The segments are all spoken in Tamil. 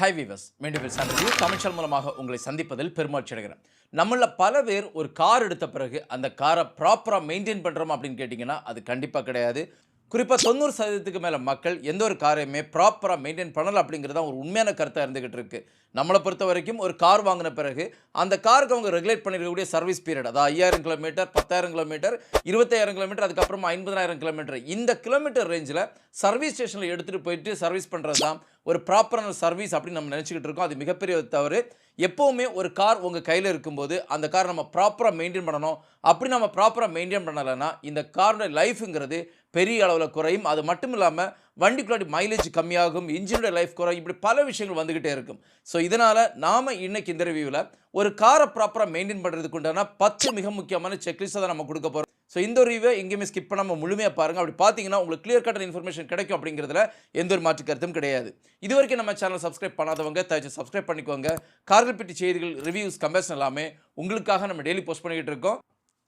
ஹை வீவர்ஸ் மீண்டும் சந்தித்து தமிழ்ச்சல் மூலமாக உங்களை சந்திப்பதில் பெருமாட்சி அடைகிறேன். நம்மள பல பேர் ஒரு கார் எடுத்த பிறகு அந்த காரை ப்ராப்பராக மெயின்டைன் பண்ணுறோம் அப்படின்னு கேட்டிங்கன்னா அது கண்டிப்பாக கிடையாது. குறிப்பாக தொண்ணூறு சதவீதத்துக்கு மேலே மக்கள் எந்த ஒரு காரையுமே ப்ராப்பராக மெயின்டைன் பண்ணல அப்படிங்கிறது தான் ஒரு உண்மையான கருத்தாக இருந்துகிட்டு இருக்குது நம்மளை பொறுத்த வரைக்கும் ஒரு கார் வாங்கின பிறகு அந்த காருக்கு அவங்க ரெகுலேட் பண்ணிருக்கக்கூடிய சர்வீஸ் பீரியட் அதாவது ஐயாயிரம் கிலோமீட்டர் பத்தாயிரம் கிலோமீட்டர் இருபத்தாயிரம் கிலோமீட்டர் அதுக்கப்புறமா ஐம்பதாயிரம் கிலோமீட்டர் இந்த கிலோமீட்டர் ரேஞ்சில் சர்வீஸ் ஸ்டேஷனில் எடுத்துகிட்டு போயிட்டு சர்வீஸ் பண்ணுறது தான் ஒரு ப்ராப்பரான சர்வீஸ் அப்படின்னு நம்ம நினச்சிக்கிட்டு இருக்கோம். அது மிகப்பெரிய தவறு. எப்போவுமே ஒரு கார் உங்கள் கையில் இருக்கும்போது அந்த கார் நம்ம ப்ராப்பராக மெயின்டைன் பண்ணணும். அப்படி நம்ம ப்ராப்பராக மெயின்டைன் பண்ணலைன்னா இந்த காரோட லைஃபுங்கிறது பெரிய அளவில் குறையும். அது மட்டும் இல்லாமல் வண்டிக்குள்ளாடி மைலேஜ் கம்மியாகும் இன்ஜினோட லைஃப் குறையும் இப்படி பல விஷயங்கள் வந்துக்கிட்டே இருக்கும். ஸோ இதனால் நாம் இன்றைக்கி இந்த ரிவியூவில் ஒரு காரை ப்ராப்பராக மெயின்டைன் பண்ணுறதுக்கு உண்டான பத்து மிக முக்கியமான செக்லிஸ்ட்டை தான் நம்ம கொடுக்க போகிறோம் ஸோ இந்த ரிவ்யூ எங்கேயுமே ஸ்கிப் பண்ணாமல் முழுமையாக பாருங்கள் அப்படி பார்த்தீங்கன்னா உங்களுக்கு கிளியர் கட்டன் இன்ஃபர்மேஷன் கிடைக்கும் அப்படிங்கிறதுல எந்த ஒரு மாற்று கருத்தும் கிடையாது. இது வரைக்கும் நம்ம சேனல் சப்ஸ்கிரைப் பண்ணாதவங்க தயவுச்சு சப்ஸ்கிரைப் பண்ணிக்கோங்க. கார்கள் பெட்டி செய்திகள் ரிவ்யூஸ் கம்பேஷன் எல்லாமே உங்களுக்காக நம்ம டெய்லி போஸ்ட் பண்ணிக்கிட்டு இருக்கோம்.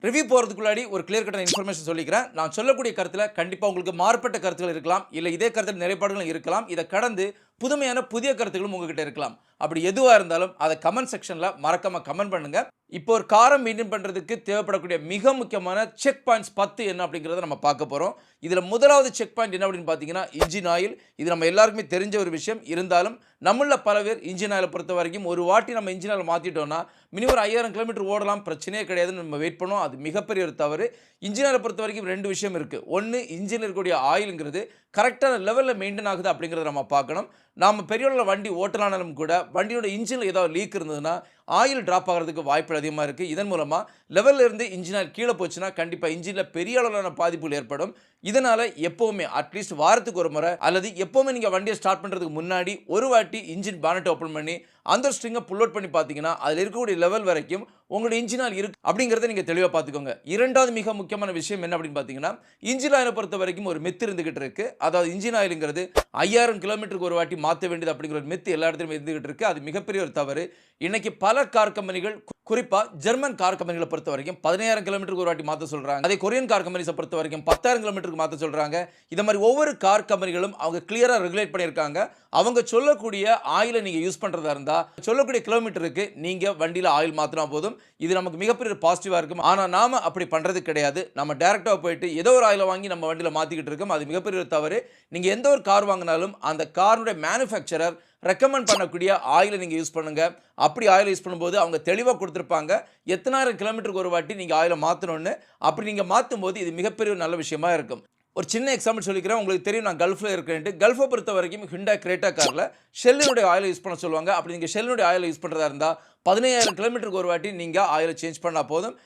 ரிவ்யூ போகிறதுக்குள்ளாடி ஒரு கிளியர் கட்டன் இன்ஃபர்மேஷன் சொல்லிக்கிறேன். நான் சொல்லக்கூடிய கருத்தில் கண்டிப்பாக உங்களுக்கு மாறுபட்ட கருத்துகள் இருக்கலாம். இல்லை இதே கருத்தில் நிறைப்பாடுகளும் இருக்கலாம். இதை கடந்து புதுமையான புதிய கருத்துக்களும் உங்ககிட்ட இருக்கலாம். அப்படி எதுவாக இருந்தாலும் அதை கமெண்ட் செக்ஷனில் மறக்காமல் கமெண்ட் பண்ணுங்கள் இப்போ ஒரு காரம் மெயின்டைன் பண்ணுறதுக்கு தேவைப்படக்கூடிய மிக முக்கியமான செக் பாயிண்ட்ஸ் பத்து என்ன அப்படிங்கிறத நம்ம பார்க்க போகிறோம் இதில் முதலாவது செக் பாயிண்ட் என்ன அப்படின்னு பார்த்தீங்கன்னா இன்ஜின் ஆயில் இது நம்ம எல்லாருக்குமே தெரிஞ்ச ஒரு விஷயம். இருந்தாலும் நம்மள பல பேர் இன்ஜின் ஆயிலை பொறுத்த வரைக்கும் ஒரு வாட்டி நம்ம இன்ஜின் ஆயில் மாற்றிட்டோம்னா மினிமம் ஒரு ஐயாயிரம் கிலோமீட்டர் ஓடலாம் பிரச்சனையே கிடையாதுன்னு நம்ம வெயிட் பண்ணோம் அது மிகப்பெரிய ஒரு தவறு. இன்ஜின் ஆயிலை பொறுத்த வரைக்கும் ரெண்டு விஷயம் இருக்குது ஒன்று இன்ஜின் இருக்கக்கூடிய ஆயிலுங்கிறது கரெக்டான லெவலில் மெயின்டைன் ஆகுது அப்படிங்கிறத நம்ம பார்க்கணும். நாம் பெரிய அளவில் வண்டி ஓட்டலானாலும் கூட வண்டியோட இன்ஜினில் ஏதாவது லீக் இருந்ததுன்னா ஆயில் ட்ராப் ஆகிறதுக்கு வாய்ப்பு அதிகமாக இருக்குது இதன் மூலமாக லெவலில் இருந்து இன்ஜின் ஆயில் கீழே போச்சுன்னா கண்டிப்பாக இன்ஜினில் பெரிய அளவிலான பாதிப்புகள் ஏற்படும். இதனால் எப்போவுமே அட்லீஸ்ட் வாரத்துக்கு ஒரு முறை அல்லது எப்போவுமே நீங்கள் வண்டியை ஸ்டார்ட் பண்ணுறதுக்கு முன்னாடி ஒரு வாட்டி இன்ஜின் பானட் ஓப்பன் பண்ணி அந்த ஸ்ட்ரிங்கை புல் அவுட் பண்ணி பார்த்தீங்கன்னா அதில் இருக்கக்கூடிய லெவல் வரைக்கும் உங்களோட இன்ஜினால் இருக்கு அப்படிங்கிறத நீங்கள் தெளிவாக பார்த்துக்கோங்க. இரண்டாவது மிக முக்கியமான விஷயம் என்ன அப்படின்னு பார்த்தீங்கன்னா இன்ஜின் ஆயிலை பொறுத்த வரைக்கும் ஒரு மெத்து இருந்துகிட்டு இருக்குது அதாவது இன்ஜின் ஆயிலுங்கிறது ஐயாயிரம் கிலோமீட்டருக்கு ஒரு வாட்டி மாற்ற வேண்டியது அப்படிங்கிற ஒரு மித்து எல்லா இடத்துலையும் இருந்துகிட்டு இருக்கு. அது மிகப்பெரிய ஒரு தவறு. இன்றைக்கி பல கார் கம்பெனிகள் குறிப்பாக ஜெர்மன் கார் கம்பெனிகளை பொறுத்த வரைக்கும் பதினாயிரம் கிலோமீட்டருக்கு ஒரு வாட்டி மாற்ற சொல்கிறாங்க அதே கொரியன் கார் கம்பெனிஸை பொறுத்த வரைக்கும் பத்தாயிரம் கிலோமீட்டருக்கு மாற்ற சொல்கிறாங்க இந்த மாதிரி ஒவ்வொரு கார் கம்பெனிகளும் அவங்க கிளியராக ரெகுலேட் பண்ணியிருக்காங்க. அவங்க சொல்லக்கூடிய ஆயிலை நீங்கள் யூஸ் பண்ணுறதா இருந்தால் சொல்லக்கூடிய கிலோமீட்டருக்கு நீங்கள் வண்டியில் ஆயில் மாற்றினா போதும். இது நமக்கு மிகப்பெரிய பாசிட்டிவாக இருக்கும். ஆனால் நாம் அப்படி பண்ணுறது கிடையாது. நம்ம டேரெக்டாக போயிட்டு ஏதோ ஒரு ஆயிலை வாங்கி நம்ம வண்டியில் மாற்றிக்கிட்டு இருக்கோம். அது மிகப்பெரிய ஒரு தவறு. நீங்கள் எந்த ஒரு கார் வாங்கினாலும் அந்த காருடைய மேனுஃபேக்சரர் ரெக்கமெண்ட் பண்ணக்கூடிய ஆயிலை நீங்கள் யூஸ் பண்ணுங்கள் அப்படி ஆயில் யூஸ் பண்ணும்போது அவங்க தெளிவாக கொடுத்துருப்பாங்க. எத்தனாயிரம் கிலோமீட்டருக்கு ஒரு வாட்டி நீங்கள் ஆயிலை மாற்றணும்னு அப்படி நீங்கள் மாற்றும் போது இது மிகப்பெரிய ஒரு நல்ல விஷயமா இருக்கும். ஒரு சின்ன எக்ஸாம்பிள் சொல்லிக்கிறேன். உங்களுக்கு தெரியும் நான் கல்ஃபில் இருக்கேன்ட்டு. கல்ஃபை பொறுத்த வரைக்கும் ஹிண்டா கிரேட்டா காரில் ஷெல்லினுடைய ஆயிலை யூஸ் பண்ண சொல்லுவாங்க. அப்படி நீங்கள் ஷெல்லினுடைய ஆயில் யூஸ் பண்ணுறதா இருந்தால் பதினையாயிரம் கிலோமீட்டருக்கு ஒரு வாட்டி நீங்கள் ஆயிலை சேஞ்ச் பண்ணால் போதும்.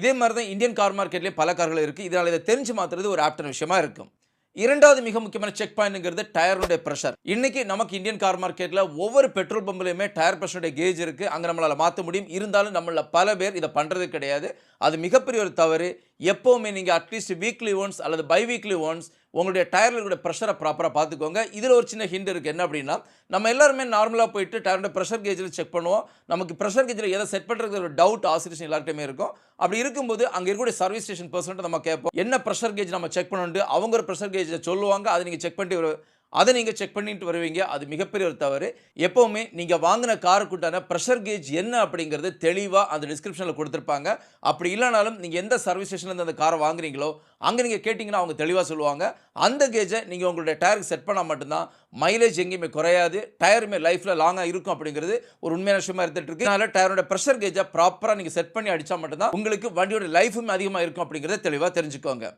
இதே மாதிரி தான் இந்தியன் கார் மார்க்கெட்லேயே பல கார்கள் இருக்குது இதனால் இதை தெரிஞ்சு மாற்றுறது ஒரு ஆப்டன் விஷயமா இருக்கும். இரண்டாவது மிக முக்கியமான செக் பாயிண்ட்ங்கிறது டயருடைய ப்ரெஷர் இன்னைக்கு நமக்கு இந்தியன் கார் மார்க்கெட்டில் ஒவ்வொரு பெட்ரோல் பம்புலையுமே டயர் ப்ரெஷருடைய கேஜ் இருக்குது அங்கே நம்மளால் மாற்ற முடியும். இருந்தாலும் நம்மள பல பேர் இதை பண்ணுறது கிடையாது. அது மிகப்பெரிய ஒரு தவறு. எப்போவுமே நீங்கள் அட்லீஸ்ட் வீக்லி ஒன்ஸ் அல்லது பை வீக்லி ஒன்ஸ் உங்களுடைய டயரில் இருக்கக்கூடிய ப்ரெஷரை ப்ராப்பராக பார்த்துக்கோங்க. இதில் ஒரு சின்ன ஹிண்ட் இருக்குது என்ன அப்படின்னா நம்ம எல்லாருமே நார்மலாக போயிட்டு டயரோட ப்ரெஷர் கேஜில் செக் பண்ணுவோம். நமக்கு ப்ரெஷர் கேஜில் எதை செட் பண்ணுறது ஒரு டவுட் ஆசிரியேஷன் எல்லார்ட்டையுமே இருக்கும். அப்படி இருக்கும்போது அங்கே இருக்கக்கூடிய சர்வீஸ் ஸ்டேஷன் பர்சன்ட்டு நம்ம கேட்போம். என்ன ப்ரெஷர் கேஜ் நம்ம செக் பண்ணணுட்டு அவங்க ஒரு ப்ரெஷர் கேஜை சொல்லுவாங்க. அதை நீங்கள் செக் பண்ணிட்டு ஒரு அதை நீங்கள் செக் பண்ணிட்டு வருவீங்க. அது மிகப்பெரிய ஒரு தவறு. எப்போவுமே நீங்கள் வாங்கின காருக்குண்டான ப்ரெஷர் கேஜ் என்ன அப்படிங்கிறது தெளிவாக அந்த டிஸ்கிரிப்ஷனில் கொடுத்துருப்பாங்க. அப்படி இல்லைனாலும் நீங்கள் எந்த சர்வீஸ் ஸ்டேஷன்லேருந்து அந்த காரை வாங்குறீங்களோ அங்கே நீங்கள் கேட்டிங்கன்னா அவங்க தெளிவாக சொல்லுவாங்க. அந்த கேஜை நீங்கள் உங்களுடைய டயருக்கு செட் பண்ணால் மட்டும்தான் மைலேஜ் எங்கேயுமே குறையாது. டயருமே லைஃப்பில் லாங்காக இருக்கும் அப்படிங்கிறது ஒரு உண்மையான விஷயமா இருந்துட்டு இருக்கு. அதனால் டயரோட ப்ரெஷர் கேஜை ப்ராப்பராக நீங்கள் செட் பண்ணி அடித்தா மட்டும்தான் உங்களுக்கு வண்டியோட லைஃபுமே அதிகமாக இருக்கும் அப்படிங்கிறத தெளிவாக தெரிஞ்சுக்கோங்க.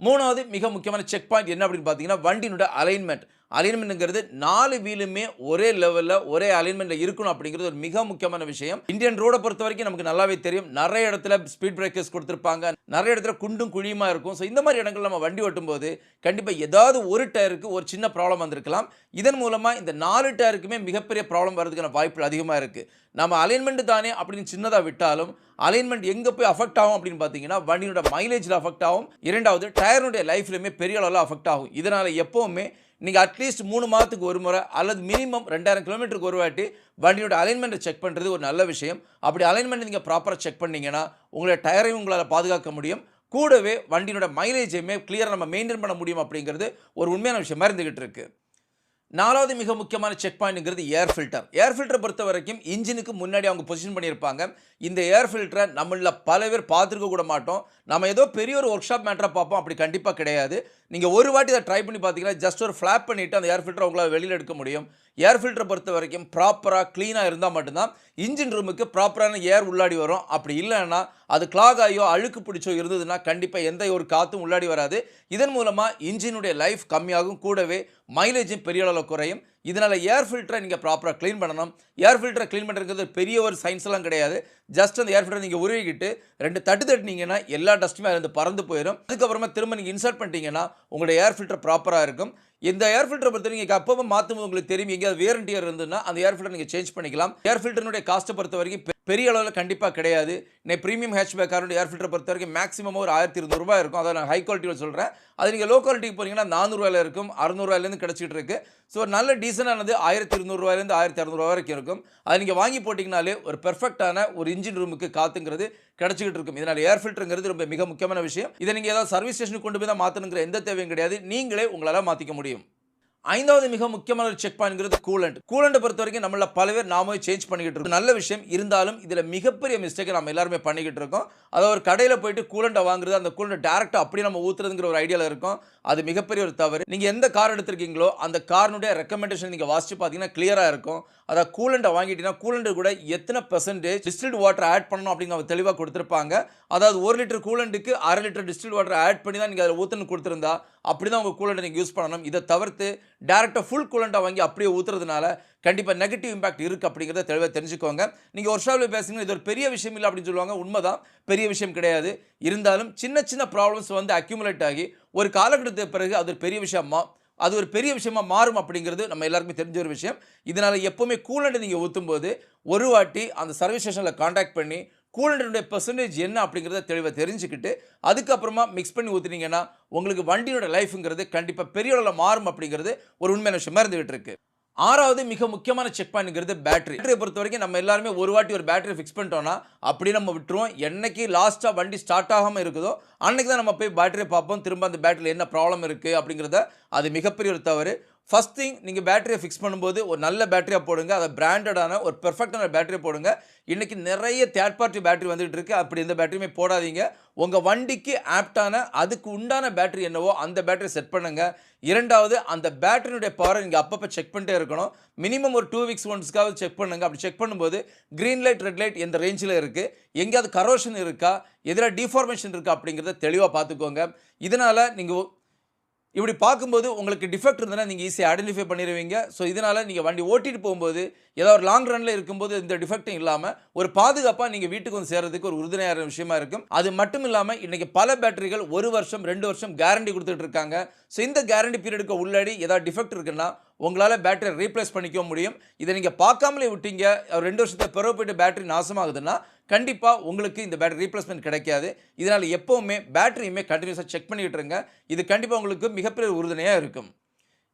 மூணாவது மிக முக்கியமான செக் பாயிண்ட் என்ன அப்படின்னு பார்த்தீங்கன்னா வண்டியினோட அலைன்மெண்ட் அலைன்மெண்ட்ங்கிறது நாலு வீலுமே ஒரே லெவலில் ஒரே அலைன்மெண்ட்டில் இருக்கணும் அப்படிங்கிறது ஒரு மிக முக்கியமான விஷயம். இந்தியன் ரோடை பொறுத்த வரைக்கும் நமக்கு நல்லாவே தெரியும். நிறைய இடத்துல ஸ்பீட் பிரேக்கர்ஸ் கொடுத்துருப்பாங்க. நிறைய இடத்துல குண்டும் குழியுமா இருக்கும். ஸோ இந்த மாதிரி இடங்கள் நம்ம வண்டி ஓட்டும்போது கண்டிப்பாக ஏதாவது ஒரு டயருக்கு ஒரு சின்ன ப்ராப்ளம் வந்திருக்கலாம். இதன் மூலமாக இந்த நாலு டயருக்குமே மிகப்பெரிய ப்ராப்ளம் வர்றதுக்கான வாய்ப்புகள் அதிகமாக இருக்குது நம்ம அலைன்மெண்ட் தானே அப்படின்னு சின்னதாக விட்டாலும் அலைன்மெண்ட் எங்கே போய் அஃபெக்ட் ஆகும் அப்படின்னு பார்த்தீங்கன்னா வண்டியோட மைலேஜில் அஃபெக்ட் ஆகும். இரண்டாவது டயருடைய லைஃப்லையுமே பெரிய அளவில் அஃபெக்ட் ஆகும். இதனால் எப்போவுமே நீங்கள் அட்லீஸ்ட் மூணு மாதத்துக்கு ஒரு முறை அல்லது மினிமம் ரெண்டாயிரம் கிலோமீட்டருக்கு ஒரு வாட்டி வண்டியோட அலைன்மெண்ட்டை செக் பண்ணுறது ஒரு நல்ல விஷயம். அப்படி அலைன்மெண்ட் நீங்கள் ப்ராப்பராக செக் பண்ணீங்கன்னா உங்களுடைய டயரையும் உங்களால் பாதுகாக்க முடியும். கூடவே வண்டியோட மைலேஜையுமே கிளியராக நம்ம மெயின்டைன் பண்ண முடியும் அப்படிங்கிறது ஒரு உண்மையான விஷயம் மறந்துக்கிட்டு இருக்குது நாலாவது மிக முக்கியமான செக் பாயிண்ட்ங்கிறது ஏர் ஃபில்டர் ஏர் ஃபில்டரை பொறுத்த வரைக்கும் இன்ஜினுக்கு முன்னாடி அவங்க பொசிஷன் பண்ணியிருப்பாங்க. இந்த ஏர் ஃபில்டரை நம்மளில் பல பேர் பார்த்துருக்க கூட மாட்டோம். நம்ம ஏதோ பெரிய ஒரு ஒர்க் ஷாப் மேட்டராக பார்ப்போம். அப்படி கண்டிப்பாக கிடையாது. நீங்கள் ஒரு வாட்டி இதை ட்ரை பண்ணி பார்த்தீங்கன்னா ஜஸ்ட் ஒரு ஃப்ளாப் பண்ணிவிட்டு அந்த ஏர் ஃபில்டரை உங்களால் வெளியில் எடுக்க முடியும். ஏர் ஃபில்டரை பொறுத்த வரைக்கும் ப்ராப்பராக க்ளீனாக இருந்தால் மட்டும்தான் இன்ஜின் ரூமுக்கு ப்ராப்பரான ஏர் உள்ளாடி வரும். அப்படி இல்லைன்னா அது கிளாக் ஆகியோ அழுக்கு பிடிச்சோ இருந்ததுன்னா கண்டிப்பாக எந்த ஒரு காற்றும் உள்ளாடி வராது. இதன் மூலமாக இன்ஜினுடைய லைஃப் கம்மியாகும். கூடவே மைலேஜும் பெரிய அளவில் குறையும். இதனால் ஏர் ஃபில்டரை நீங்கள் ப்ராப்பராக க்ளீன் பண்ணணும். ஏர் ஃபில்டரை க்ளீன் பண்ணுறது பெரிய ஒரு சயின்ஸ் எல்லாம் கிடையாது. ஜஸ்ட் அந்த ஏர் ஃபில்டரை நீங்கள் உருவிக்கிட்டு ரெண்டு தட்டு தட்டினீங்கன்னா எல்லா டஸ்ட்டுமே அதுல பறந்து போயிடும். அதுக்கப்புறமா திரும்ப நீங்கள் இன்சர்ட் பண்ணிட்டீங்கன்னா உங்களுடைய ஏர் ஃபில்டர் ப்ராப்பராக இருக்கும். இந்த ஏர் ஃபில்டரை பொறுத்த நீங்கள் அப்பப்போ மாற்றும்போது உங்களுக்கு தெரியும் எங்கேயாவது வேரண்டியர் இருந்ததுன்னா அந்த ஏர் ஃபில்டர் நீங்கள் சேஞ்ச் பண்ணிக்கலாம். ஏர் ஃபில்டருடைய காஸ்ட்டை பொறுத்த வரைக்கும் பெரிய அளவில் கண்டிப்பாக கிடையாது. இன்னைக்கு ப்ரீமியம் ஹேஷ்பேக் காரோட ஏர் ஃபில்டர் பொறுத்த வரைக்கும் மேக்ஸிமம் ஒரு ஆயிரத்தி இருநூறுபா இருக்கும். அதை நான் ஹை குவாலிட்டியில் சொல்கிறேன் அது நீங்கள் லோ குவாலிட்டிக்கு போனீங்கன்னா நானூறுவாயில் இருக்கும் அறுநூறுவாயிலேருந்து கிடச்சிட்டு இருக்கு. ஸோ நல்ல டீசனானது ஆயிரத்தி இருநூறுவாயிலேருந்து ஆயிரத்தி இரநூறுவா வரைக்கும் இருக்கும். அதை நீங்கள் வாங்கி போட்டிங்கனாலே ஒரு பெர்ஃபெக்டான ஒரு இன்ஜின் ரூமுக்கு காத்துங்கிறது கிடச்சிக்கிட்டு இருக்கும். இதனால் ஏர் ஃபில்டருங்கிறது ரொம்ப மிக முக்கியமான விஷயம். இதை நீங்கள் ஏதாவது சர்வீஸ் ஸ்டேஷனுக்கு கொண்டு போய் தான் மாற்றணுங்கிற எந்த தேவையும் கிடையாது. நீங்களே உங்களால் மாற்றிக்க முடியும். ஐந்தாவது மிக முக்கியமான ஒரு செக் பாயிண்ட்ங்கிறது கூலண்ட் கூலண்ட் பொறுத்த வரைக்கும் நம்மள பல பேர் நாம சேஞ்ச் பண்ணிக்கிட்டு இருக்கோம். நல்ல விஷயம். இருந்தாலும் இதில் மிகப்பெரிய மிஸ்டேக்கை நம்ம எல்லாருமே பண்ணிக்கிட்டு இருக்கோம். அதை ஒரு கடையில் போயிட்டு கூலண்ட்டை வாங்குறது அந்த கூலண்டை டேரெக்டாக அப்படியே நம்ம ஊற்றுறதுங்கிற ஒரு ஐடியாவில் இருக்கும். அது மிகப்பெரிய ஒரு தவறு. நீங்கள் எந்த கார் எடுத்திருக்கீங்களோ அந்த காரினுடைய ரெக்கமெண்டேஷன் நீங்கள் வாசிச்சு பார்த்தீங்கன்னா கிளியராக இருக்கும். அதாவது கூலண்ட்டை வாங்கிட்டீங்கன்னா கூலண்ட் கூட எத்தனை பெர்சன்டேஜ் டிஸ்டில்டு வாட்டர் ஆட் பண்ணணும் அப்படின்னு அவங்க தெளிவாக கொடுத்துருப்பாங்க. அதாவது ஒரு லிட்டர் கூலண்ட்டுக்கு அரை லிட்டர் டிஸ்டில்டு வாட்டர் ஆட் பண்ணி தான் நீங்கள் அதில் ஊற்றுன்னு கொடுத்துருந்தா அப்படி தான் உங்கள் கூலண்டை நீங்கள் யூஸ் பண்ணணும். இதை தவிர்த்து டேரெக்டாக ஃபுல் கூலண்ட்டாக வாங்கி அப்படியே ஊற்றுறதுனால கண்டிப்பாக நெகட்டிவ் இம்பாக்ட் இருக்குது அப்படிங்கிறத தெளிவாக தெரிஞ்சுக்கோங்க. நீங்கள் ஒரு ஷாப்பில் பேசுங்க இது ஒரு பெரிய விஷயம் இல்லை அப்படின்னு சொல்லுவாங்க. உண்மைதான். பெரிய விஷயம் கிடையாது. இருந்தாலும் சின்ன சின்ன ப்ராப்ளம்ஸ் வந்து அக்யூமுலேட் ஆகி ஒரு காலகட்டத்துக்கு பிறகு அது ஒரு பெரிய விஷயமா அது ஒரு பெரிய விஷயமா மாறும் அப்படிங்கிறது நம்ம எல்லாருக்குமே தெரிஞ்ச ஒரு விஷயம். இதனால் எப்போவுமே கூலண்டை நீங்கள் ஊற்றும்போது ஒரு வாட்டி அந்த சர்வீஸ் ஸ்டேஷனில் காண்டாக்ட் பண்ணி கூலண்டனுடைய பெர்சன்டேஜ் என்ன அப்படிங்கிறத தெளிவாக தெரிஞ்சுக்கிட்டு அதுக்கப்புறமா மிக்ஸ் பண்ணி ஊற்றுனீங்கன்னா உங்களுக்கு வண்டியோட லைஃப்ங்கிறது கண்டிப்பாக பெரிய அளவில் மாறும் அப்படிங்கிறது ஒரு உண்மையான விஷயமா இருந்துகிட்டு இருக்குது ஆறாவது மிக முக்கியமான செக் பாயிண்ட்ங்கிறது பேட்டரி பேட்டரியை பொறுத்த வரைக்கும் நம்ம எல்லாருமே ஒரு வாட்டி ஒரு பேட்டரி ஃபிக்ஸ் பண்ணிட்டோம்னா அப்படி நம்ம விட்டுருவோம். என்னைக்கு லாஸ்ட்டாக வண்டி ஸ்டார்ட் ஆகாமல் இருக்குதோ அன்னைக்கு தான் நம்ம போய் பேட்டரியை பார்ப்போம். திரும்ப அந்த பேட்டரியில் என்ன ப்ராப்ளம் இருக்குது அப்படிங்கிறத அது மிகப்பெரிய ஒரு தவறு. ஃபஸ்ட் திங் நீங்கள் பேட்டரியை ஃபிக்ஸ் பண்ணும்போது ஒரு நல்ல பேட்டரியாக போடுங்க. அதை பிராண்டடான ஒரு பெர்ஃபெக்டான பேட்டரியை போடுங்க. இன்றைக்கி நிறைய தேர்ட் பார்ட்டி பேட்டரி வந்துகிட்டு இருக்குது அப்படி எந்த பேட்டரியுமே போடாதீங்க. உங்கள் வண்டிக்கு ஆப்டான அதுக்கு உண்டான பேட்டரி என்னவோ அந்த பேட்டரி செட் பண்ணுங்கள் இரண்டாவது அந்த பேட்டரியுடைய பவரை நீங்கள் அப்பப்போ செக் பண்ணிட்டே இருக்கணும். மினிமம் ஒரு டூ வீக்ஸ் ஒன்ஸ்க்காவது செக் பண்ணுங்கள் அப்படி செக் பண்ணும்போது க்ரீன் லைட் ரெட் லைட் எந்த ரேஞ்சில் இருக்குது எங்கேயாவது கரோஷன் இருக்கா? எதிராக டிஃபார்மேஷன் இருக்கா? அப்படிங்கிறத தெளிவாக பார்த்துக்கோங்க. இதனால் நீங்கள் இப்படி பார்க்கும்போது உங்களுக்கு டிஃபெக்ட் இருந்ததுன்னா நீங்கள் ஈஸியாக ஐடென்டிஃபை பண்ணிடுவீங்க ஸோ இதனால் நீங்கள் வண்டி ஓட்டிட்டு போகும்போது ஏதோ ஒரு லாங் ரனில் இருக்கும்போது இந்த டிஃபெக்ட்டும் இல்லாமல் ஒரு பாதுகாப்பாக நீங்கள் வீட்டுக்கு வந்து சேர்றதுக்கு ஒரு உறுதுணையான விஷயமா இருக்கும். அது மட்டும் இல்லாமல் இன்றைக்கி பல பேட்டரிகள் ஒரு வருஷம் ரெண்டு வருஷம் கேரண்டி கொடுத்துட்டு இருக்காங்க. ஸோ இந்த கேரண்டி பீரியடுக்கு உள்ளாடி ஏதாவது டிஃபெக்ட் இருக்குன்னா உங்களால் பேட்டரி ரீப்ளேஸ் பண்ணிக்க முடியும். இதை நீங்கள் பார்க்காமலே விட்டீங்க ஒரு ரெண்டு வருஷத்தை பிறகு போயிட்டு பேட்டரி நாசமாகுதுன்னா கண்டிப்பாக உங்களுக்கு இந்த பேட்டரி ரீப்ளேஸ்மெண்ட் கிடைக்காது. இதனால் எப்போவுமே பேட்டரியுமே கண்டினியூஸாக செக் பண்ணிக்கிட்டு இருங்க. இது கண்டிப்பாக உங்களுக்கு மிகப்பெரிய உறுதுணையாக இருக்கும்.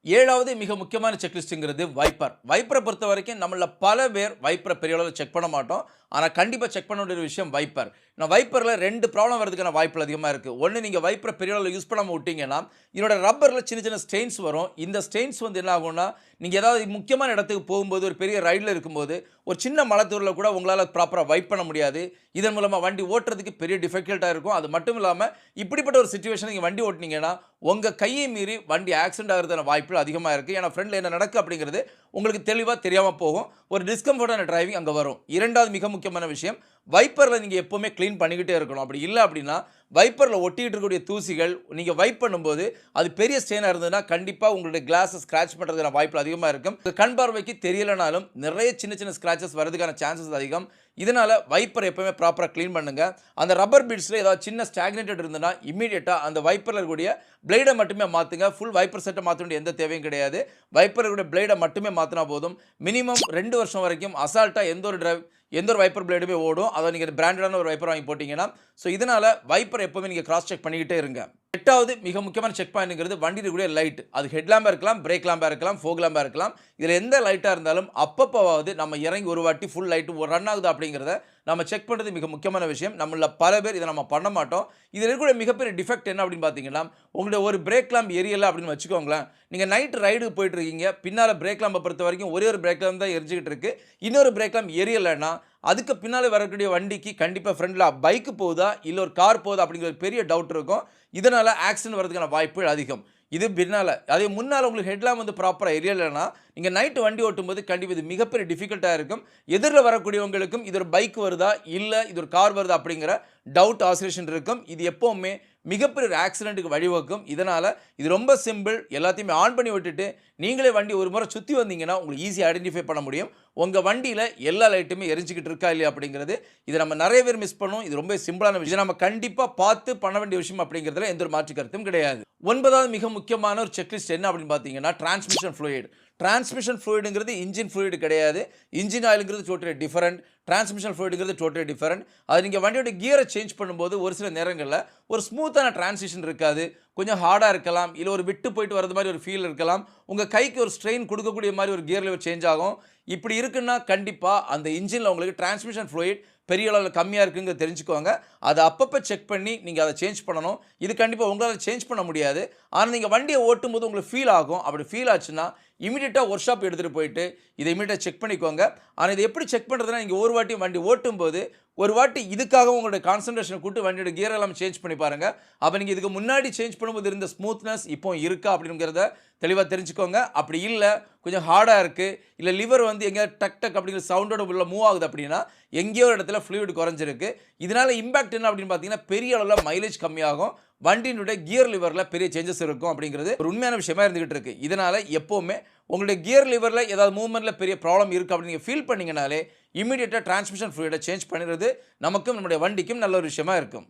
ஏழாவது மிக முக்கியமான செக்லிஸ்ட்டுங்கிறது வைப்பர் வைப்பரை பொறுத்த வரைக்கும் நம்மள பல பேர் வைப்பரை பெரிய அளவில் செக் பண்ண மாட்டோம். ஆனால் கண்டிப்பாக செக் பண்ண வேண்டிய ஒரு விஷயம் வைப்பர் நான் வைப்பரில் ரெண்டு ப்ராப்ளம் வரதுக்கான வாய்ப்புகள் அதிகமாக இருக்குது ஒன்று நீங்கள் வைப்பரை பெரிய அளவில் யூஸ் பண்ணாமல் விட்டீங்கன்னா என்னோட ரப்பரில் சின்ன சின்ன ஸ்டெயின்ஸ் வரும். இந்த ஸ்டெயின்ஸ் வந்து என்ன ஆகும்னா நீங்கள் ஏதாவது முக்கியமான இடத்துக்கு போகும்போது ஒரு பெரிய ரைடில் இருக்கும்போது ஒரு சின்ன மலத்தூரில் கூட உங்களால் ப்ராப்பராக வைப் பண்ண முடியாது. இதன் மூலமாக வண்டி ஓட்டுறதுக்கு பெரிய டிஃபிகல்ட்டாக இருக்கும். அது மட்டும் இல்லாமல் இப்படிப்பட்ட ஒரு சுச்சுவேஷன் நீங்கள் வண்டி ஓட்டினீங்கன்னா உங்கள் கையை மீறி வண்டி ஆக்சிடென்ட் ஆகிறதான வாய்ப்புகள் அதிகமாக இருக்குது ஏன்னா ஃப்ரெண்டில் என்ன நடக்கு அப்படிங்கிறது உங்களுக்கு தெளிவாக தெரியாமல் போகும். ஒரு டிஸ்கம்ஃபர்டான டிரைவிங் அங்கே வரும். இரண்டாவது மிக முக்கியமான விஷயம் வைப்பரில் நீங்கள் எப்போவுமே க்ளீன் பண்ணிக்கிட்டே இருக்கணும். அப்படி இல்லை அப்படின்னா வைப்பரில் ஒட்டிக்கிட்டு இருக்கக்கூடிய தூசிகள் நீங்கள் வைப் பண்ணும்போது அது பெரிய ஸ்டெயினாக இருந்ததுன்னா கண்டிப்பாக உங்களுடைய கிளாஸை ஸ்க்ராட்ச் பண்ணுறதுக்கான வாய்ப்பு அதிகமாக இருக்கும். கண் பார்வைக்கு தெரியலனாலும் நிறைய சின்ன சின்ன ஸ்க்ராச்சஸ் வரதுக்கான சான்சஸ் அதிகம். இதனால் வைப்பர் எப்போவுமே ப்ராப்பராக க்ளீன் பண்ணுங்கள் அந்த ரப்பர் பீட்ஸில் ஏதாவது சின்ன ஸ்டாக்னேட்டட் இருந்ததுன்னா இமீடியட்டாக அந்த வைப்பரில் இருக்கக்கூடிய பிளேடை மட்டுமே மாற்றுங்க ஃபுல் வைப்பர் செட்டை மாற்ற வேண்டிய எந்த தேவையும் கிடையாது. வைப்பர் இருக்கக்கூடிய பிளேடை மட்டுமே மாற்றினா போதும். மினிமம் ரெண்டு வருஷம் வரைக்கும் அசால்ட்டாக எந்த ஒரு டிரைவ் எந்த ஒரு வைப்பர் பிளேடுமே ஓடும். அதை நீங்கள் பிராண்டடான ஒரு வைப்பர் வாங்கி போட்டிங்கன்னா ஸோ இதனால் வைப்பர் எப்போவுமே நீங்கள் கிராஸ் செக் பண்ணிக்கிட்டே இருங்க. எட்டாவது மிக முக்கியமான செக் பாயிண்ட்ங்கிறது வண்டி இருக்கக்கூடிய லைட் அது ஹெட் லேம்பாக இருக்கலாம் பிரேக் லேம்பாக இருக்கலாம் ஃபோக் லேம்பாக இருக்கலாம். இதில் எந்த லைட்டாக இருந்தாலும் அப்பப்போவாவது நம்ம இறங்கி ஒரு வாட்டி ஃபுல் லைட்டு ஒரு ரன் ஆகுது அப்படிங்கிறத நம்ம செக் பண்ணுறது மிக முக்கியமான விஷயம். நம்மள பல பேர் இதை நம்ம பண்ண மாட்டோம். இதில் இருக்கக்கூடிய மிகப்பெரிய டிஃபெக்ட் என்ன அப்படின்னு பார்த்தீங்கன்னா உங்களுடைய ஒரு பிரேக் லேம்ப் எரியலை அப்படின்னு வச்சுக்கோங்களேன். நீங்கள் நைட் ரைடுக்கு போயிட்டு இருக்கீங்க. பின்னால் பிரேக் லேம்பை பொறுத்த வரைக்கும் ஒரே ஒரு பிரேக் லேம்ப் தான் எரிஞ்சிக்கிட்டு இருக்குது இன்னொரு பிரேக் லேம்ப் எரியலைன்னா அதுக்கு பின்னால் வரக்கூடிய வண்டிக்கு கண்டிப்பாக ஃப்ரெண்டில் பைக்கு போகுதா இல்லை ஒரு கார் போகுதா அப்படிங்கிற ஒரு பெரிய டவுட் இருக்கும். இதனால் ஆக்சிடென்ட் வரதுக்கான வாய்ப்புகள் அதிகம். இது பின்னால் அதே முன்னால் உங்களுக்கு ஹெட்லாம் வந்து ப்ராப்பராக எரியலைன்னா நீங்கள் நைட்டு வண்டி ஓட்டும்போது கண்டிப்பாக இது மிகப்பெரிய டிஃபிகல்ட்டாக இருக்கும். எதிரில் வரக்கூடியவங்களுக்கும் இது ஒரு பைக் வருதா இல்லை இது ஒரு கார் வருதா அப்படிங்கிற டவுட் ஆசிலேஷன் இருக்கும். இது எப்போவுமே மிகப்பெரிய ஒரு ஆக்சிடென்ட்டுக்கு வழிவகுக்கும். இதனால் இது ரொம்ப சிம்பிள் எல்லாத்தையுமே ஆன் பண்ணி விட்டுட்டு நீங்களே வண்டி ஒரு முறை சுற்றி வந்தீங்கன்னா உங்களுக்கு ஈஸியாக ஐடென்டிஃபை பண்ண முடியும். உங்கள் வண்டியில் எல்லா லைட்டுமே எரிஞ்சிக்கிட்டு இருக்கா இல்லையா அப்படிங்கிறது இதை நம்ம நிறைய பேர் மிஸ் பண்ணுவோம் இது ரொம்ப சிம்பிளான விஷயம். நம்ம கண்டிப்பாக பார்த்து பண்ண வேண்டிய விஷயம் அப்படிங்கிறதுல எந்த ஒரு மாற்று கருத்தும் கிடையாது. ஒன்பதாவது மிக முக்கியமான ஒரு செக்லிஸ்ட் என்ன அப்படின்னு பார்த்தீங்கன்னா டிரான்ஸ்மிஷன் ஃப்ளூயிட் டிரான்ஸ்மிஷன் ஃப்ளூயிடுங்கிறது இன்ஜின் ஃப்ளூயிடு கிடையாது. இன்ஜின் ஆயிலுங்கிறது டோட்டலி டிஃபரெண்ட் டிரான்ஸ்மிஷன் ஃப்ளூயிடுங்கிறது டோட்டலி டிஃபரெண்ட் அது நீங்கள் வண்டியோட கியரை சேஞ்ச் பண்ணும்போது ஒரு சில நேரங்களில் ஒரு ஸ்மூத்தான டிரான்ஸ்மிஷன் இருக்காது. கொஞ்சம் ஹார்டாக இருக்கலாம். இல்லை ஒரு விட்டு போயிட்டு வரது மாதிரி ஒரு ஃபீல் இருக்கலாம். உங்கள் கைக்கு ஒரு ஸ்ட்ரெயின் கொடுக்கக்கூடிய மாதிரி ஒரு கியரில் சேஞ்ச் ஆகும். இப்படி இருக்குன்னா கண்டிப்பாக அந்த இன்ஜினில் உங்களுக்கு டிரான்ஸ்மிஷன் ஃப்ளூயிட் பெரிய அளவில் கம்மியாக இருக்குங்க தெரிஞ்சுக்கோங்க. அதை அப்பப்போ செக் பண்ணி நீங்கள் அதை சேஞ்ச் பண்ணணும். இது கண்டிப்பாக உங்களால் சேஞ்ச் பண்ண முடியாது. ஆனால் நீங்கள் வண்டியை ஓட்டும் போது உங்களுக்கு ஃபீல் ஆகும். அப்படி ஃபீல் ஆச்சுன்னா இமீடியட்டாக ஒர்க் ஷாப் எடுத்துகிட்டு போயிட்டு இதை இமீடியட்டாக செக் பண்ணிக்கோங்க. ஆனால் இதை எப்படி செக் பண்ணுறதுனா நீங்கள் ஒரு வாட்டி வண்டி ஓட்டும் போது ஒரு வாட்டி இதுக்காக உங்களுடைய கான்சன்ட்ரேஷனை கூட்டு வண்டியோட கியர் எல்லாம் சேஞ்ச் பண்ணி பாருங்கள் அப்போ நீங்கள் இதுக்கு முன்னாடி சேஞ்ச் பண்ணும்போது இருந்த ஸ்மூத்னஸ் இப்போ இருக்கா அப்படிங்கிறத தெளிவாக தெரிஞ்சுக்கோங்க. அப்படி இல்லை கொஞ்சம் ஹார்டாக இருக்குது இல்லை லிவர் வந்து எங்கேயாவது டக் டக் அப்படிங்கிற சவுண்டோட உள்ள மூவ் ஆகுது அப்படின்னா எங்கேயோ ஒரு இடத்துல ஃப்ளூயிட் குறைஞ்சிருக்கு. இதனால் இம்பாக்ட் என்ன அப்படின்னு பார்த்தீங்கன்னா பெரிய அளவில் மைலேஜ் கம்மியாகும். வண்டியினுடைய கியர் லிவரில் பெரிய சேஞ்சஸ் இருக்கும் அப்படிங்கிறது ஒரு உண்மையான விஷயமா இருந்துகிட்டு இருக்குது இதனால் எப்போவுமே உங்களுடைய கியர் லிவரில் ஏதாவது மூவ்மெண்ட்டில் பெரிய ப்ராப்ளம் இருக்குது அப்படின்னு நீங்கள் ஃபீல் பண்ணிங்கனாலே இமீடியட்டாக டிரான்ஸ்மிஷன் ஃப்ளூயிடை சேஞ்ச் பண்ணிடுறது நமக்கும் நம்முடைய வண்டிக்கும் நல்ல ஒரு விஷயமாக இருக்கும்.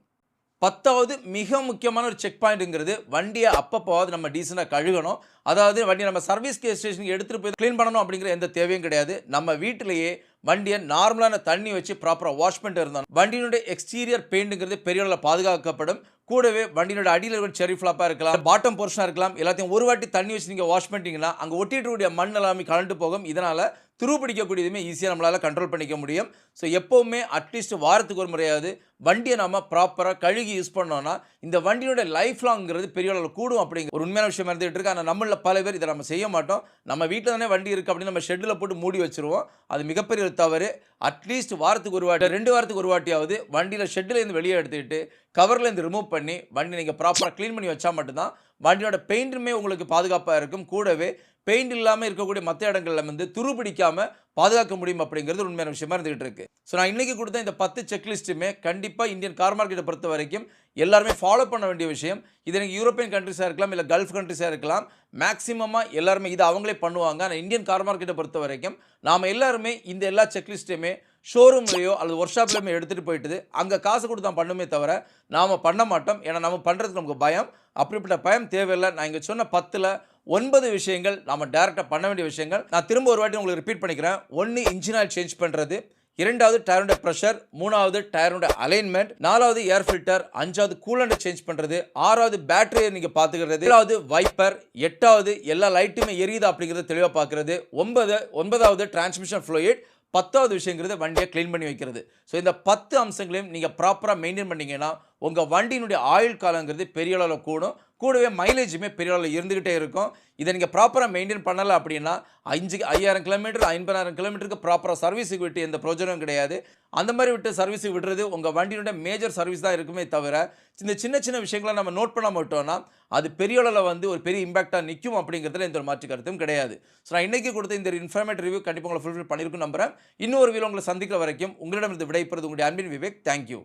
பத்தாவது மிக முக்கியமான ஒரு செக் பாயிண்ட்டுங்கிறது வண்டியை அப்பப்போவாது நம்ம டீசெண்டாக கழுகணும். அதாவது வண்டியை நம்ம சர்வீஸ் கே ஸ்டேஷனுக்கு எடுத்துகிட்டு போய் க்ளீன் பண்ணணும் அப்படிங்கிற எந்த தேவையும் கிடையாது. நம்ம வீட்டிலேயே வண்டியை நார்மலான தண்ணி வச்சு ப்ராப்பராக வாஷ் பண்ணிட்டு இருந்தோம் வண்டியினுடைய எக்ஸ்டீரியர் பெயிண்ட்டுங்கிறது பெரிய அளவில் பாதுகாக்கப்படும். கூடவே வண்டியோட அடியில் இருக்கிற செரி ஃப்ளாப்பாக இருக்கலாம் பாட்டம் போர்ஷனாக இருக்கலாம் எல்லாத்தையும் ஒரு வாட்டி தண்ணி வச்சு நீங்கள் வாஷ் பண்ணிட்டீங்கன்னா அங்கே ஒட்டிட்டுக்கூடிய மண் எல்லாமே கலண்டு போகும். இதனால் துரு பிடிக்கக்கூடியதுமே ஈஸியாக நம்மளால் கண்ட்ரோல் பண்ணிக்க முடியும். ஸோ எப்போவுமே அட்லீஸ்ட் வாரத்துக்கு ஒரு முறையாவது வண்டியை நம்ம ப்ராப்பராக கழுகி யூஸ் பண்ணோன்னா இந்த வண்டியோட லைஃப் லாங்கிறது பெரிய அளவில் கூடும் அப்படிங்கிற ஒரு உண்மையான விஷயம் இருந்துகிட்டு இருக்கு. ஆனால் நம்மளில் பல பேர் இதை நம்ம செய்ய மாட்டோம். நம்ம வீட்டில் தானே வண்டி இருக்குது அப்படின்னு நம்ம ஷெட்டில் போட்டு மூடி வச்சுருவோம். அது மிகப்பெரிய ஒரு தவறு. அட்லீஸ்ட் வாரத்துக்கு ஒரு வாட்டி ரெண்டு வாரத்துக்கு ஒரு வாட்டியாவது வண்டியில் ஷெட்டிலேருந்து வெளியே எடுத்துக்கிட்டு கவர்லேருந்து ரிமூவ் பண்ணி வண்டி நீங்கள் ப்ராப்பராக க்ளீன் பண்ணி வச்சா மட்டும்தான் வண்டியோட பெயிண்ட்டுமே உங்களுக்கு பாதுகாப்பாக இருக்கும். கூடவே பெயிண்ட் இல்லாமல் இருக்கக்கூடிய மற்ற இடங்களில் வந்து துரு பிடிக்காமல் பாதுகாக்க முடியும் அப்படிங்கிறது உண்மையான விஷயமா இருந்துகிட்டு இருக்கு. ஸோ நான் இன்னைக்கு கொடுத்த இந்த பத்து செக்லிஸ்ட்டுமே கண்டிப்பாக இந்தியன் கார் மார்க்கெட்டை பொறுத்த வரைக்கும் எல்லாருமே ஃபாலோ பண்ண வேண்டிய விஷயம். இது எனக்கு யூரோப்பியன் கண்ட்ரிஸாக இருக்கலாம் இல்லை கல்ஃப் கண்ட்ரிஸாக இருக்கலாம். மேக்ஸிமமாக எல்லாருமே இது அவங்களே பண்ணுவாங்க. ஆனால் இந்தியன் கார் மார்க்கெட்டை பொறுத்த வரைக்கும் நாம் எல்லாருமே இந்த எல்லா செக்லிஸ்ட்டுமே ஷோரூம்லேயோ அல்லது ஒர்க் ஷாப்லேயுமே எடுத்துகிட்டு போயிட்டு அங்கே காசு கொடுத்து தான் பண்ணுமே தவிர நாம் பண்ண மாட்டோம். ஏன்னா நம்ம பண்ணுறதுக்கு நமக்கு பயம். அப்படிப்பட்ட பயம் தேவையில்லை. நான் இங்கே சொன்ன பத்தில் ஒன்பது விஷயங்கள் நம்ம டேரெக்டாக பண்ண வேண்டிய விஷயங்கள். நான் திரும்ப ஒரு வாட்டி உங்களுக்கு ரிப்பீட் பண்ணிக்கிறேன். ஒன்று இன்ஜின் ஆயில் சேஞ்ச் பண்ணுறது இரண்டாவது டயருடைய ப்ரெஷர் மூணாவது டயருடைய அலைன்மெண்ட் நாலாவது ஏர் ஃபில்டர் அஞ்சாவது கூலண்டை சேஞ்ச் பண்ணுறது ஆறாவது பேட்டரியை நீங்கள் பார்த்துக்கிறது ஏழாவது வைப்பர் எட்டாவது எல்லா லைட்டுமே எரியுது அப்படிங்கிறத தெளிவாக பார்க்குறது ஒன்பது ஒன்பதாவது டிரான்ஸ்மிஷன் ஃப்ளோயிட் பத்தாவது விஷயங்கிறது வண்டியை க்ளீன் பண்ணி வைக்கிறது. ஸோ இந்த பத்து அம்சங்களையும் நீங்கள் ப்ராப்பராக மெயின்டைன் பண்ணிங்கன்னா உங்கள் வண்டியினுடைய ஆயுள் காலங்கிறது பெரிய அளவில் கூடும். கூடவே மைலேஜுமே பெரிய அளவில் இருந்துக்கிட்டே இருக்கும். இதை நீங்கள் ப்ராப்பராக மெயின்டைன் பண்ணலை அப்படின்னா அஞ்சு ஐயாயிரம் கிலோமீட்டர் ஐம்பதாயிரம் கிலோமீட்டருக்கு ப்ராப்பராக சர்வீஸுக்கு விட்டு எந்த பிரோஜனமும் கிடையாது. அந்த மாதிரி விட்டு சர்வீஸுக்கு விடுறது உங்கள் வண்டியினுடைய மேஜர் சர்வீஸ் தான் இருக்குமே தவிர இந்த சின்ன சின்ன விஷயங்களை நம்ம நோட் பண்ண மாட்டோம்னா அது பெரிய அளவில் வந்து ஒரு பெரிய இம்பாக்டாக நிற்கும் அப்படிங்கிறதுல எந்த ஒரு மாற்று கருத்தும் கிடையாது. ஸோ நான் இன்றைக்கி கொடுத்த இந்த இன்ஃபர்மேட்டிவ் ரிவ்யூ கண்டிப்பாக உங்களை ஃபுல்ஃபில் பண்ணியிருக்கும் நம்புறேன். இன்னொரு வீடியோ உங்களை சந்திக்கிற வரைக்கும் உங்களிடம் இருந்து விடைபெறுவது உங்களுடைய அன்பின் விவேக். தேங்க்யூ